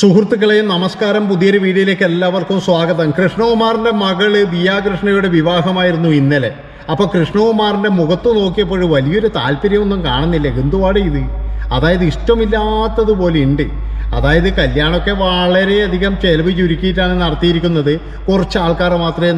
സുഹൃത്തുക്കളെ നമസ്കാരം. പുതിയൊരു വീഡിയോയിലേക്ക് എല്ലാവർക്കും സ്വാഗതം. കൃഷ്ണകുമാറിന്റെ മകൾ ദിയ കൃഷ്ണയുടെ വിവാഹമായിരുന്നു ഇന്നലെ. അപ്പൊ കൃഷ്ണകുമാറിന്റെ മുഖത്ത് നോക്കിയപ്പോൾ വലിയൊരു താല്പര്യമൊന്നും കാണുന്നില്ല. എന്തുവാട് ഇത്? അതായത് ഇഷ്ടമില്ലാത്തതുപോലെ ഉണ്ട്. അതായത് കല്യാണമൊക്കെ വളരെയധികം ചെലവ് ചുരുക്കിയിട്ടാണ് നടത്തിയിരിക്കുന്നത്. കുറച്ച് ആൾക്കാരെ മാത്രമേ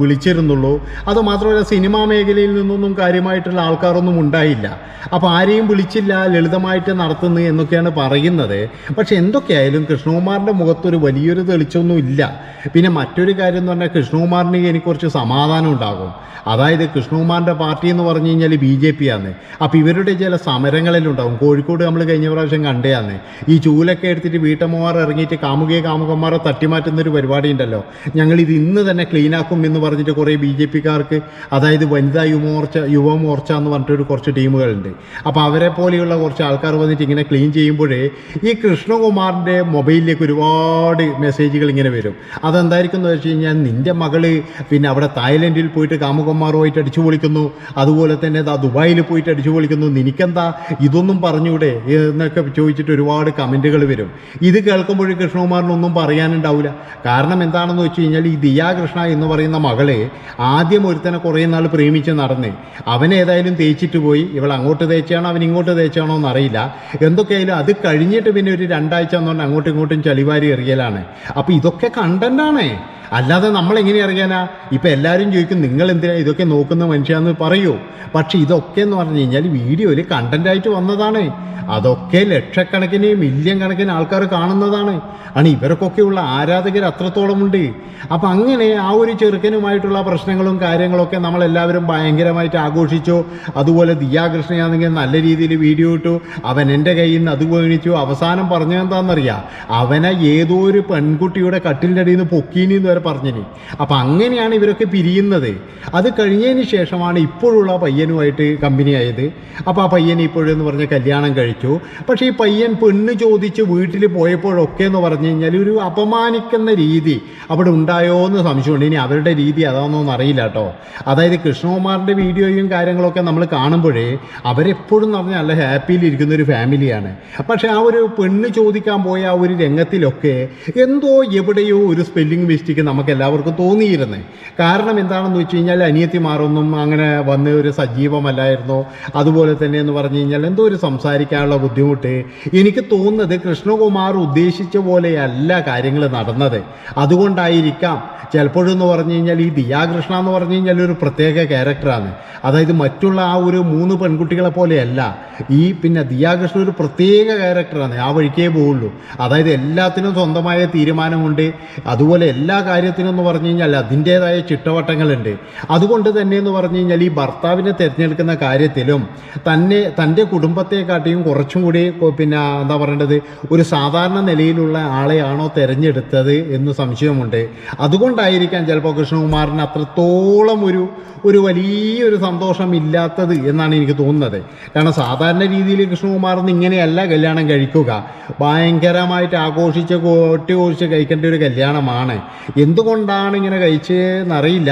വിളിച്ചിരുന്നുള്ളൂ. അതുമാത്രമല്ല സിനിമാ മേഖലയിൽ നിന്നൊന്നും കാര്യമായിട്ടുള്ള ആൾക്കാരൊന്നും ഉണ്ടായില്ല. അപ്പോൾ ആരെയും വിളിച്ചില്ല ലളിതമായിട്ട് നടത്തുന്നു എന്നൊക്കെയാണ് പറയുന്നത്. പക്ഷേ എന്തൊക്കെയായാലും കൃഷ്ണകുമാറിന്റെ മുഖത്തൊരു വലിയൊരു തെളിച്ചൊന്നും ഇല്ല. പിന്നെ മറ്റൊരു കാര്യം എന്ന് പറഞ്ഞാൽ കൃഷ്ണകുമാറിന് എനിക്ക് കുറച്ച് സമാധാനം ഉണ്ടാകും. അതായത് കൃഷ്ണകുമാറിന്റെ പാർട്ടി എന്ന് പറഞ്ഞു കഴിഞ്ഞാൽ ബി ജെ പി ആണ് അപ്പോൾ ഇവരുടെ ചില സമരങ്ങളിലുണ്ടാകും കോഴിക്കോട് നമ്മൾ കഴിഞ്ഞ പ്രാവശ്യം കണ്ടതാണ് ഈ ചൂലൊക്കെ എടുത്തിട്ട് വീട്ടമ്മമാർ ഇറങ്ങിയിട്ട് കാമുകയെ കാമുകന്മാരെ തട്ടിമാറ്റുന്ന ഒരു പരിപാടി ഉണ്ടല്ലോ ഞങ്ങൾ ഇത് ഇന്ന് തന്നെ ക്ലീൻ ആക്കും എന്ന് പറഞ്ഞിട്ട് കുറേ ബി ജെ പിക്കാർക്ക് അതായത് വനിതാ യുവമോർച്ച യുവമോർച്ച എന്ന് പറഞ്ഞിട്ടൊരു കുറച്ച് ടീമുകളുണ്ട്. അപ്പോൾ അവരെ പോലെയുള്ള കുറച്ച് ആൾക്കാർ വന്നിട്ട് ഇങ്ങനെ ക്ലീൻ ചെയ്യുമ്പോഴേ ഈ കൃഷ്ണകുമാറിന്റെ മൊബൈലിലേക്ക് ഒരുപാട് മെസ്സേജുകൾ ഇങ്ങനെ വരും. അതെന്തായിരിക്കും എന്ന് വെച്ച് കഴിഞ്ഞാൽ നിന്റെ മകൾ പിന്നെ അവിടെ തായ്ലൻഡിൽ പോയിട്ട് കാമുകന്മാരുമായിട്ട് അടിച്ചു പൊളിക്കുന്നു. അതുപോലെ തന്നെ ദാ ദുബായിൽ പോയിട്ട് അടിച്ചു പൊളിക്കുന്നു. നിനക്കെന്താ ഇതൊന്നും പറഞ്ഞൂടെ എന്നൊക്കെ ചോദിച്ചിട്ട് ഒരുപാട് കമന്റുകൾ വരും. ഇത് കേൾക്കുമ്പോൾ കൃഷ്ണകുമാറിനൊന്നും പറയാനുണ്ടാവില്ല കാരണം എന്താണെന്ന് വെച്ച് കഴിഞ്ഞാൽ ഈ ദിയാ കൃഷ്ണ എന്ന് പറയുന്ന മകളെ ആദ്യം ഒരുത്തനെ കുറേ നാൾ പ്രേമിച്ച് നടന്ന് അവനേതായാലും തേച്ചിട്ട് പോയി. ഇവൾ അങ്ങോട്ട് തേച്ചാണോ അവൻ ഇങ്ങോട്ട് തേച്ചാണോ എന്നറിയില്ല. എന്തൊക്കെയായാലും അത് കഴിഞ്ഞിട്ട് പിന്നെ ഒരു രണ്ടാഴ്ച എന്ന് അങ്ങോട്ടും ഇങ്ങോട്ടും ചളിവാരി എറിയലാണ്. അപ്പോൾ ഇതൊക്കെ കണ്ടന്റാണേ അല്ലാതെ നമ്മൾ എങ്ങനെ അറിയാനാ? ഇപ്പം എല്ലാവരും ചോദിക്കും നിങ്ങൾ എന്തിനാ ഇതൊക്കെ നോക്കുന്ന മനുഷ്യാന്ന് പറയൂ. പക്ഷേ ഇതൊക്കെ എന്ന് പറഞ്ഞു കഴിഞ്ഞാൽ വീഡിയോയിൽ കണ്ടന്റായിട്ട് വന്നതാണ്. അതൊക്കെ ലക്ഷക്കണക്കിന് മില്യൺ കണക്കിന് ആൾക്കാർ കാണുന്നതാണ്. ആണ് ഇവർക്കൊക്കെയുള്ള ആരാധകർ അത്രത്തോളം ഉണ്ട്. അപ്പം അങ്ങനെ ആ ഒരു ചെറുക്കനുമായിട്ടുള്ള പ്രശ്നങ്ങളും കാര്യങ്ങളൊക്കെ നമ്മളെല്ലാവരും ഭയങ്കരമായിട്ട് ആഘോഷിച്ചു. അതുപോലെ ദിയാകൃഷ്ണയാണെങ്കിൽ നല്ല രീതിയിൽ വീഡിയോ ഇട്ടു. അവൻ എന്റെ കയ്യിൽ നിന്ന് അത് മേടിച്ചു അവസാനം പറഞ്ഞതെന്താണെന്നറിയാം അവനെ ഏതോ ഒരു പെൺകുട്ടിയുടെ കട്ടിലിന്റെ അടിയിൽ നിന്ന് പൊക്കീനി എന്ന് വരെ പറഞ്ഞിനി. അപ്പം അങ്ങനെയാണ് ഇവരൊക്കെ പിരിയുന്നത്. അത് കഴിഞ്ഞതിന് ശേഷമാണ് ഇപ്പോഴുള്ള പയ്യനുമായിട്ട് കമ്പനി ആയത് അപ്പോൾ ആ പയ്യൻ ഇപ്പോഴെന്ന് പറഞ്ഞ കല്യാണം കഴിച്ചു. പക്ഷേ ഈ പയ്യൻ പെണ്ണ് ചോദിച്ച് വീട്ടിൽ പോയപ്പോഴൊക്കെ എന്ന് പറഞ്ഞു കഴിഞ്ഞാൽ ഒരു അപമാനിക്കുന്ന രീതി അവിടെ ഉണ്ടായോ എന്ന് സംശയമുണ്ട്. ഇനി അവരുടെ രീതി അതാണെന്നൊന്നും അറിയില്ല കേട്ടോ. അതായത് കൃഷ്ണകുമാറിന്റെ വീഡിയോയും കാര്യങ്ങളൊക്കെ നമ്മൾ കാണുമ്പോഴേ അവരെപ്പോഴും എന്ന് പറഞ്ഞാൽ നല്ല ഹാപ്പിയിലിരിക്കുന്ന ഒരു ഫാമിലിയാണ്. പക്ഷേ ആ ഒരു പെണ്ണ് ചോദിക്കാൻ പോയ ആ ഒരു രംഗത്തിലൊക്കെ എന്തോ എവിടെയോ ഒരു സ്പെല്ലിംഗ് മിസ്റ്റേക്ക് നമുക്ക് എല്ലാവർക്കും തോന്നിയിരുന്നത് കാരണം എന്താണെന്ന് വെച്ച് കഴിഞ്ഞാൽ അനിയത്തിമാരൊന്നും അങ്ങനെ വന്ന ഒരു സജീവമല്ലായിരുന്നു? അതുപോലെ തന്നെ എന്ന് പറഞ്ഞു കഴിഞ്ഞാൽ എന്തോ ഒരു സംസാരിക്കാനുള്ള ബുദ്ധിമുട്ട്. എനിക്ക് തോന്നുന്നത് കൃഷ്ണകുമാർ ഉദ്ദേശിച്ച പോലെയല്ല കാര്യങ്ങൾ നടന്നത്. അതുകൊണ്ടായിരിക്കാം ചിലപ്പോഴെന്ന് പറഞ്ഞു കഴിഞ്ഞാൽ ഈ ദിയാകൃഷ്ണ എന്ന് പറഞ്ഞു കഴിഞ്ഞാൽ ഒരു പ്രത്യേക ക്യാരക്ടറാണ്. അതായത് മറ്റുള്ള ആ ഒരു മൂന്ന് പെൺകുട്ടികളെ പോലെയല്ല. ഈ പിന്നെ ദിയാകൃഷ്ണ ഒരു പ്രത്യേക ക്യാരക്ടറാണ്. ആ വഴിക്കേ പോവുള്ളൂ. അതായത് എല്ലാത്തിനും സ്വന്തമായ തീരുമാനമുണ്ട് അതുപോലെ എല്ലാ കാര്യത്തിനും എന്ന് പറഞ്ഞു കഴിഞ്ഞാൽ അതിന്റേതായ ചിട്ടവട്ടങ്ങളുണ്ട്. അതുകൊണ്ട് തന്നെ എന്ന് പറഞ്ഞു കഴിഞ്ഞാൽ ഈ ഭർത്താവിനെ തിരഞ്ഞെടുക്കുന്ന കാര്യത്തിലും തന്നെ തന്റെ കുടുംബത്തെക്കാട്ടിയും കുറച്ചും കൂടി പിന്നെ എന്താ പറയേണ്ടത് ഒരു സാധാരണ നിലയിലുള്ള ആളെയാണോ തിരഞ്ഞെടുത്തത് എന്ന് സംശയമുണ്ട്. അതുകൊണ്ടായിരിക്കാം ചിലപ്പോൾ കൃഷ്ണകുമാറിന് അത്രത്തോളം ഒരു ഒരു വലിയൊരു സന്തോഷം ഇല്ലാത്തത് എന്നാണ് എനിക്ക് തോന്നുന്നത്. കാരണം സാധാരണ രീതിയിൽ കൃഷ്ണകുമാറിന് ഇങ്ങനെയല്ല കല്യാണം കഴിക്കുക. ഭയങ്കരമായിട്ട് ആഘോഷിച്ച് ഒട്ടി കോഴിച്ച് കഴിക്കേണ്ട ഒരു കല്യാണമാണ്. എന്തുകൊണ്ടാണ് ഇങ്ങനെ കഴിച്ചതെന്നറിയില്ല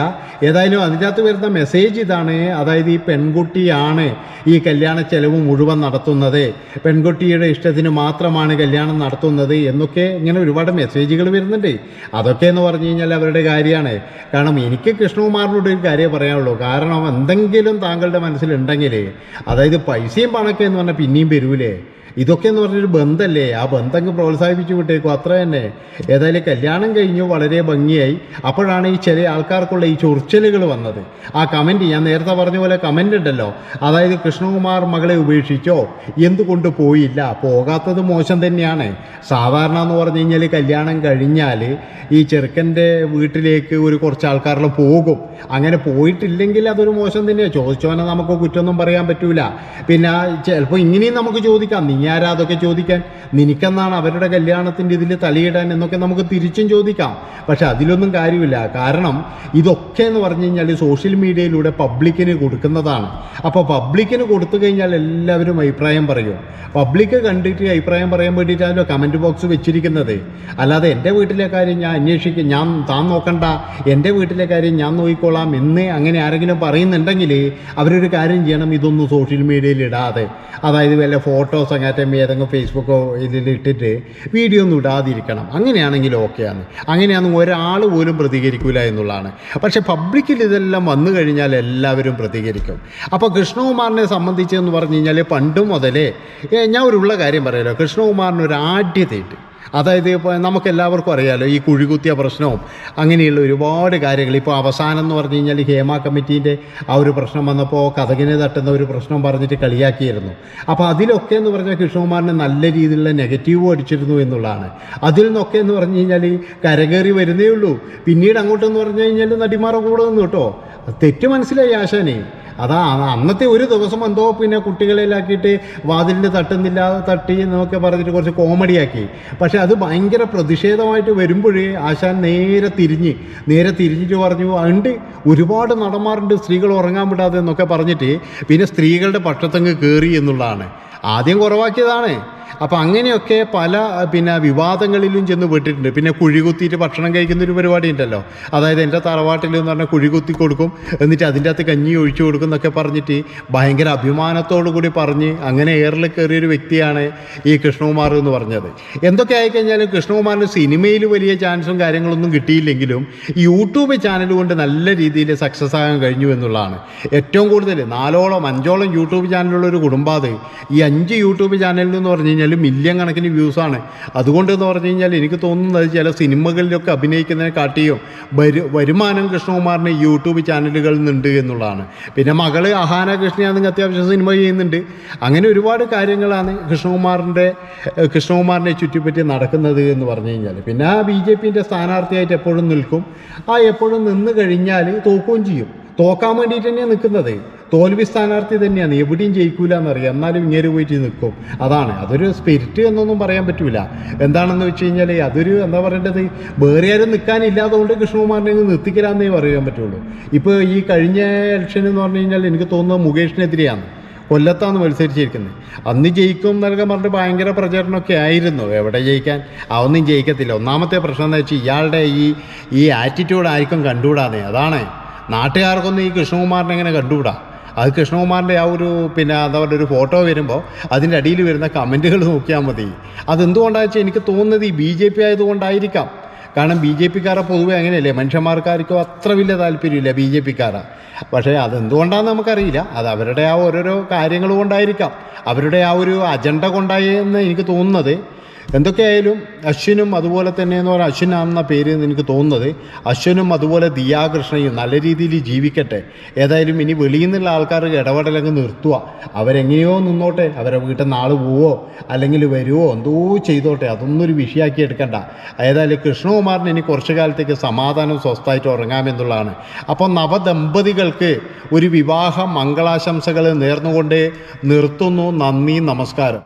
ഏതായാലും അതിനകത്ത് വരുന്ന മെസ്സേജ് ഇതാണ്. അതായത് ഈ പെൺകുട്ടിയാണ് ഈ കല്യാണ ചെലവ് മുഴുവൻ നടത്തുന്നത്. പെൺകുട്ടിയുടെ ഇഷ്ടത്തിന് മാത്രമാണ് കല്യാണം നടത്തുന്നത് എന്നൊക്കെ ഇങ്ങനെ ഒരുപാട് മെസ്സേജുകൾ വരുന്നുണ്ട്. അതൊക്കെ എന്ന് പറഞ്ഞു കഴിഞ്ഞാൽ അവരുടെ കാര്യമാണ്. കാരണം എനിക്ക് കൃഷ്ണകുമാറിനോട് ഒരു കാര്യം പറയാനുള്ളൂ. കാരണം എന്തെങ്കിലും താങ്കളുടെ മനസ്സിലുണ്ടെങ്കിൽ അതായത് പൈസയും പണമൊക്കെ എന്ന് പറഞ്ഞാൽ പിന്നെയും വരൂലേ. ഇതൊക്കെ എന്ന് പറഞ്ഞൊരു ബന്ധല്ലേ? ആ ബന്ധം പ്രോത്സാഹിപ്പിച്ചു വിട്ടേക്കും. അത്ര തന്നെ. ഏതായാലും കല്യാണം കഴിഞ്ഞു വളരെ ഭംഗിയായി. അപ്പോഴാണ് ഈ ചില ആൾക്കാർക്കുള്ള ഈ ചൊറിച്ചലുകൾ വന്നത്. ആ കമന്റ് ഞാൻ നേരത്തെ പറഞ്ഞ പോലെ കമന്റ് ഉണ്ടല്ലോ. അതായത് കൃഷ്ണകുമാർ മകളെ ഉപേക്ഷിച്ചോ? എന്തുകൊണ്ട് പോയില്ല? പോകാത്തത് മോശം തന്നെയാണ്. സാധാരണ എന്ന് പറഞ്ഞു കഴിഞ്ഞാൽ കല്യാണം കഴിഞ്ഞാൽ ഈ ചെറുക്കന്റെ വീട്ടിലേക്ക് ഒരു കുറച്ച് ആൾക്കാരെല്ലാം പോകും. അങ്ങനെ പോയിട്ടില്ലെങ്കിൽ അതൊരു മോശം തന്നെയാണ് ചോദിച്ചോനെ നമുക്ക് കുറ്റമൊന്നും പറയാൻ പറ്റൂല. പിന്നെ ചിലപ്പോൾ ഇങ്ങനെയും നമുക്ക് ചോദിക്കാം. നീ ആരാ അതൊക്കെ ചോദിക്കാൻ നിനക്കെന്നാണ് അവരുടെ കല്യാണത്തിന്റെ ഇതിൽ തലയിടാൻ എന്നൊക്കെ നമുക്ക് തിരിച്ചും ചോദിക്കാം. പക്ഷെ അതിലൊന്നും കാര്യമില്ല. കാരണം ഇതൊക്കെ എന്ന് പറഞ്ഞു കഴിഞ്ഞാൽ സോഷ്യൽ മീഡിയയിലൂടെ പബ്ലിക്കിന് കൊടുക്കുന്നതാണ്. അപ്പോൾ പബ്ലിക്കിന് കൊടുത്തു കഴിഞ്ഞാൽ എല്ലാവരും അഭിപ്രായം പറയും. പബ്ലിക്ക് കണ്ടിട്ട് അഭിപ്രായം പറയാൻ വേണ്ടിയിട്ടാണല്ലോ കമന്റ് ബോക്സ് വെച്ചിരിക്കുന്നത്. അല്ലാതെ എന്റെ വീട്ടിലെ കാര്യം ഞാൻ അന്വേഷിക്കും. ഞാൻ താൻ നോക്കണ്ട. എന്റെ വീട്ടിലെ കാര്യം ഞാൻ നോക്കിക്കോളാം എന്ന് അങ്ങനെ ആരെങ്കിലും പറയുന്നുണ്ടെങ്കിൽ അവരൊരു കാര്യം ചെയ്യണം. ഇതൊന്നും സോഷ്യൽ മീഡിയയിൽ ഇടാതെ. അതായത് വല്ല ഫോട്ടോസ് അങ്ങനെ ചാറ്റം ഏതെങ്കിലും ഫേസ്ബുക്കോ ഇതിൽ ഇട്ടിട്ട് വീഡിയോ ഒന്നും ഇടാതിരിക്കണം. അങ്ങനെയാണെങ്കിൽ ഓക്കെയാണ് അങ്ങനെയാണെങ്കിൽ ഒരാൾ പോലും പ്രതികരിക്കില്ല എന്നുള്ളതാണ്. പക്ഷേ പബ്ലിക്കിൽ ഇതെല്ലാം വന്നു കഴിഞ്ഞാൽ എല്ലാവരും പ്രതികരിക്കും. അപ്പോൾ കൃഷ്ണകുമാറിനെ സംബന്ധിച്ചെന്ന് പറഞ്ഞു കഴിഞ്ഞാൽ പണ്ട് മുതലേ ഞാൻ ഒരു ഉള്ള കാര്യം പറയാലോ. കൃഷ്ണകുമാറിന് ഒരു ആഢ്യതയുണ്ട് അതായത് ഇപ്പോൾ നമുക്ക് എല്ലാവർക്കും അറിയാലോ ഈ കുഴികുത്തിയ പ്രശ്നവും അങ്ങനെയുള്ള ഒരുപാട് കാര്യങ്ങൾ. ഇപ്പോൾ അവസാനം എന്ന് പറഞ്ഞു കഴിഞ്ഞാൽ ഹേമ കമ്മിറ്റീന്റെ ആ ഒരു പ്രശ്നം വന്നപ്പോൾ കഥകിനെ തട്ടുന്ന ഒരു പ്രശ്നം പറഞ്ഞിട്ട് കളിയാക്കിയിരുന്നു. അപ്പോൾ അതിലൊക്കെ എന്ന് പറഞ്ഞാൽ കൃഷ്ണകുമാറിന് നല്ല രീതിയിലുള്ള നെഗറ്റീവ് അടിച്ചിരുന്നു എന്നുള്ളതാണ്. അതിൽ നിന്നൊക്കെ എന്ന് പറഞ്ഞു കഴിഞ്ഞാൽ കരകയറി വരുന്നേ ഉള്ളൂ. പിന്നീട് അങ്ങോട്ടെന്ന് പറഞ്ഞു കഴിഞ്ഞാൽ നടിമാറ കൂടെ കേട്ടോ. തെറ്റ് മനസ്സിലായി ആശാനെ. അതാ അന്നത്തെ ഒരു ദിവസം എന്തോ പിന്നെ കുട്ടികളിലാക്കിയിട്ട് വാതിലിൽ തട്ടുന്നില്ല തട്ടി എന്നൊക്കെ പറഞ്ഞിട്ട് കുറച്ച് കോമഡിയാക്കി. പക്ഷെ അത് ഭയങ്കര പ്രതിഷേധമായിട്ട് വരുമ്പോഴേ ആശാൻ നേരെ തിരിഞ്ഞ് നേരെ തിരിഞ്ഞിട്ട് പറഞ്ഞു ഉണ്ട് ഒരുപാട് നടന്മാരുണ്ട് സ്ത്രീകൾ ഉറങ്ങാൻ വിടാതെ എന്നൊക്കെ പറഞ്ഞിട്ട് പിന്നെ സ്ത്രീകളുടെ പക്ഷത്തങ്ങ് കയറി എന്നുള്ളതാണ്. ആദ്യം കുറവാക്കിയതാണ്. അപ്പം അങ്ങനെയൊക്കെ പല പിന്നെ വിവാദങ്ങളിലും ചെന്ന് പെട്ടിട്ടുണ്ട് പിന്നെ കുഴി കുത്തിയിട്ട് ഭക്ഷണം കഴിക്കുന്ന ഒരു പരിപാടി ഉണ്ടല്ലോ അതായത് എന്റെ തറവാട്ടിൽ എന്ന് പറഞ്ഞാൽ കുഴി കുത്തി കൊടുക്കും എന്നിട്ട് അതിന്റെ അകത്ത് കഞ്ഞി ഒഴിച്ചു കൊടുക്കും എന്നൊക്കെ പറഞ്ഞിട്ട് ഭയങ്കര അഭിമാനത്തോടു കൂടി പറഞ്ഞ് അങ്ങനെ എയറിൽ കയറിയൊരു വ്യക്തിയാണ് ഈ കൃഷ്ണകുമാർ എന്ന് പറഞ്ഞത്. എന്തൊക്കെ ആയിക്കഴിഞ്ഞാലും കൃഷ്ണകുമാറിന് സിനിമയിൽ വലിയ ചാൻസും കാര്യങ്ങളൊന്നും കിട്ടിയില്ലെങ്കിലും യൂട്യൂബ് ചാനൽ കൊണ്ട് നല്ല രീതിയിൽ സക്സസ് ആകാൻ കഴിഞ്ഞു എന്നുള്ളതാണ്. ഏറ്റവും കൂടുതൽ നാലോളം അഞ്ചോളം യൂട്യൂബ് ചാനലുള്ള ഒരു കുടുംബാത് ഈ അഞ്ച് യൂട്യൂബ് ചാനലിൽ എന്ന് പറഞ്ഞു കഴിഞ്ഞാൽ മില്യൺ കണക്കിന് വ്യൂസാണ് അതുകൊണ്ടെന്ന് പറഞ്ഞു കഴിഞ്ഞാൽ എനിക്ക് തോന്നുന്നത് ചില സിനിമകളിലൊക്കെ അഭിനയിക്കുന്നതിനെ കാട്ടിയോ വരു വരുമാനം കൃഷ്ണകുമാറിന് യൂട്യൂബ് ചാനലുകളിൽ നിന്നുണ്ട് എന്നുള്ളതാണ്. പിന്നെ മകൾ അഹാന കൃഷ്ണയാണെങ്കിൽ അത്യാവശ്യം സിനിമ ചെയ്യുന്നുണ്ട്. അങ്ങനെ ഒരുപാട് കാര്യങ്ങളാണ് കൃഷ്ണകുമാറിന്റെ കൃഷ്ണകുമാറിനെ ചുറ്റിപ്പറ്റി നടക്കുന്നത് എന്ന് പറഞ്ഞു കഴിഞ്ഞാൽ പിന്നെ ആ ബി ജെ പിന്റെ സ്ഥാനാർത്ഥിയായിട്ട് എപ്പോഴും നിൽക്കും. ആ എപ്പോഴും നിന്ന് കഴിഞ്ഞാൽ തോക്കുകയും ചെയ്യും. തോക്കാൻ വേണ്ടിയിട്ട് തന്നെയാണ് നിൽക്കുന്നത്. തോൽവി സ്ഥാനാർത്ഥി തന്നെയാണ്. എവിടെയും ജയിക്കൂല എന്നറിയാം. എന്നാലും ഇങ്ങനെ പോയിട്ട് നിൽക്കും അതാണ്. അതൊരു സ്പിരിറ്റ് എന്നൊന്നും പറയാൻ പറ്റൂല. എന്താണെന്ന് വെച്ച് കഴിഞ്ഞാൽ അതൊരു എന്താ പറയേണ്ടത്? വേറെ ആരും നിൽക്കാനില്ലാത്തതുകൊണ്ട് കൃഷ്ണകുമാറിനെ നിർത്തിക്കലാന്നേ പറയാൻ പറ്റുള്ളൂ. ഇപ്പോൾ ഈ കഴിഞ്ഞ ഇലക്ഷൻ എന്ന് പറഞ്ഞു കഴിഞ്ഞാൽ എനിക്ക് തോന്നുന്നത് മുകേഷിനെതിരെയാണ്. കൊല്ലത്താണ് മത്സരിച്ചിരിക്കുന്നത്. അന്ന് ജയിക്കും എന്നൊക്കെ പറഞ്ഞിട്ട് ഭയങ്കര പ്രചരണമൊക്കെ ആയിരുന്നു. എവിടെ ജയിക്കാൻ? അതൊന്നും ജയിക്കത്തില്ല. ഒന്നാമത്തെ പ്രശ്നം എന്ന് വെച്ചാൽ ഇയാളുടെ ഈ ഈ ആറ്റിറ്റ്യൂഡ് ആർക്കും കണ്ടുകൂടാതെ അതാണ്. നാട്ടുകാർക്കൊന്നും ഈ കൃഷ്ണകുമാറിനെ എങ്ങനെ കണ്ടുകൂടാ? അത് കൃഷ്ണകുമാറിന്റെ ആ ഒരു പിന്നെ എന്താ പറയുക ഒരു ഫോട്ടോ വരുമ്പോൾ അതിന്റെ അടിയിൽ വരുന്ന കമന്റുകൾ നോക്കിയാൽ മതി. അതെന്തുകൊണ്ടാണെന്ന് വെച്ചാൽ എനിക്ക് തോന്നുന്നത് ഈ ബി ജെ പി ആയതുകൊണ്ടായിരിക്കാം. കാരണം ബി ജെ പിക്കാരെ പൊതുവെ അങ്ങനെയല്ലേ? മനുഷ്യന്മാർക്കാർക്കും അത്ര വലിയ താല്പര്യമില്ല ബി ജെ പിക്കാരെ. പക്ഷേ അതെന്തുകൊണ്ടാണെന്ന് നമുക്കറിയില്ല. അത് അവരുടെ ആ ഓരോരോ കാര്യങ്ങൾ കൊണ്ടായിരിക്കാം. അവരുടെ ആ ഒരു അജണ്ട കൊണ്ടായി എന്ന് എനിക്ക് തോന്നുന്നത്. എന്തൊക്കെയായാലും അശ്വിനും അതുപോലെ തന്നെ എന്ന് പറഞ്ഞാൽ അശ്വിനാണെന്ന പേര് എനിക്ക് തോന്നുന്നത്. അശ്വിനും അതുപോലെ ദിയാകൃഷ്ണയും നല്ല രീതിയിൽ ജീവിക്കട്ടെ. ഏതായാലും ഇനി വെളിയിൽ നിന്നുള്ള ആൾക്കാർ ഇടപെടലങ്ങ് നിർത്തുക. അവരെങ്ങനെയോ നിന്നോട്ടെ അവരെ വീട്ടിൽ നിന്ന് ആൾ പോവോ അല്ലെങ്കിൽ വരുമോ എന്തോ ചെയ്തോട്ടെ അതൊന്നും ഒരു വിഷയമാക്കി എടുക്കണ്ട. ഏതായാലും കൃഷ്ണകുമാറിന് ഇനി കുറച്ചു കാലത്തേക്ക് സമാധാനം സ്വസ്ഥമായിട്ട് ഉറങ്ങാമെന്നുള്ളതാണ്. അപ്പോൾ നവദമ്പതികൾക്ക് ഒരു വിവാഹ മംഗളാശംസകൾ നേർന്നുകൊണ്ട് നിർത്തുന്നു. നന്ദി നമസ്കാരം.